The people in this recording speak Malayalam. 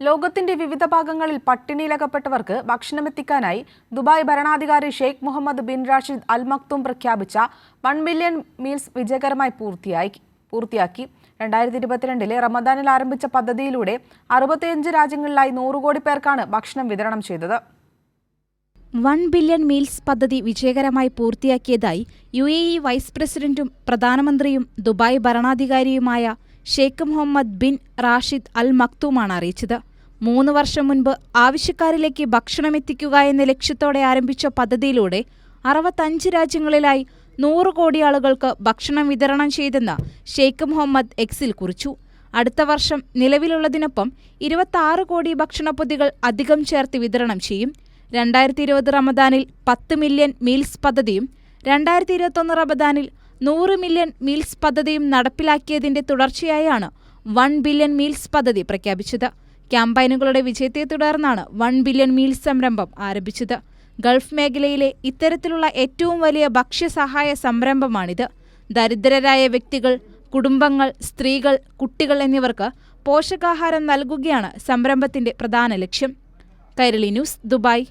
ലോകത്തിന്റെ വിവിധ ഭാഗങ്ങളിൽ പട്ടിണിയിലകപ്പെട്ടവർക്ക് ഭക്ഷണമെത്തിക്കാനായി ദുബായ് ഭരണാധികാരി Sheikh Mohammed bin Rashid Al Maktoum പ്രഖ്യാപിച്ച വൺ മില്യൺ മീൽസ് വിജയകരമായി പൂർത്തിയായി പൂർത്തിയാക്കി. രണ്ടായിരത്തി ഇരുപത്തിരണ്ടിലെ റമദാനിൽ ആരംഭിച്ച പദ്ധതിയിലൂടെ അറുപത്തിയഞ്ച് രാജ്യങ്ങളിലായി നൂറ് കോടി പേർക്കാണ് ഭക്ഷണം വിതരണം ചെയ്തത്. വൺ ബില്യൺ മീൽസ് പദ്ധതി വിജയകരമായി പൂർത്തിയാക്കിയതായി യു എ ഇ വൈസ് പ്രസിഡന്റും പ്രധാനമന്ത്രിയും Dubai ഭരണാധികാരിയുമായ Sheikh Mohammed bin Rashid Al മക്തൂമാണ് അറിയിച്ചത്. മൂന്ന് വർഷം മുൻപ് ആവശ്യക്കാരിലേക്ക് ഭക്ഷണമെത്തിക്കുക എന്ന ലക്ഷ്യത്തോടെ ആരംഭിച്ച പദ്ധതിയിലൂടെ അറുപത്തഞ്ച് രാജ്യങ്ങളിലായി നൂറ് കോടി ആളുകൾക്ക് ഭക്ഷണം വിതരണം ചെയ്തെന്ന് ഷെയ്ഖ് മുഹമ്മദ് എക്സിൽ കുറിച്ചു. അടുത്ത വർഷം നിലവിലുള്ളതിനൊപ്പം ഇരുപത്തി കോടി ഭക്ഷണപ്പൊതികൾ അധികം ചേർത്ത് വിതരണം ചെയ്യും. രണ്ടായിരത്തി ഇരുപത് റമദാനിൽ പത്ത് മില്യൺ മീൽസ് പദ്ധതിയും രണ്ടായിരത്തി ഇരുപത്തൊന്ന് റമദാനിൽ നൂറ് മില്യൺ മീൽസ് പദ്ധതിയും നടപ്പിലാക്കിയതിന്റെ തുടർച്ചയായാണ് വൺ ബില്യൺ മീൽസ് പദ്ധതി പ്രഖ്യാപിച്ചത്. ക്യാമ്പയിനുകളുടെ വിജയത്തെ തുടർന്നാണ് വൺ ബില്യൺ മീൽസ് സംരംഭം ആരംഭിച്ചത്. ഗൾഫ് മേഖലയിലെ ഇത്തരത്തിലുള്ള ഏറ്റവും വലിയ ഭക്ഷ്യസഹായ സംരംഭമാണിത്. ദരിദ്രരായ വ്യക്തികൾ കുടുംബങ്ങൾ സ്ത്രീകൾ കുട്ടികൾ എന്നിവർക്ക് പോഷകാഹാരം നൽകുകയാണ് സംരംഭത്തിന്റെ പ്രധാന ലക്ഷ്യം. Kairali news Dubai.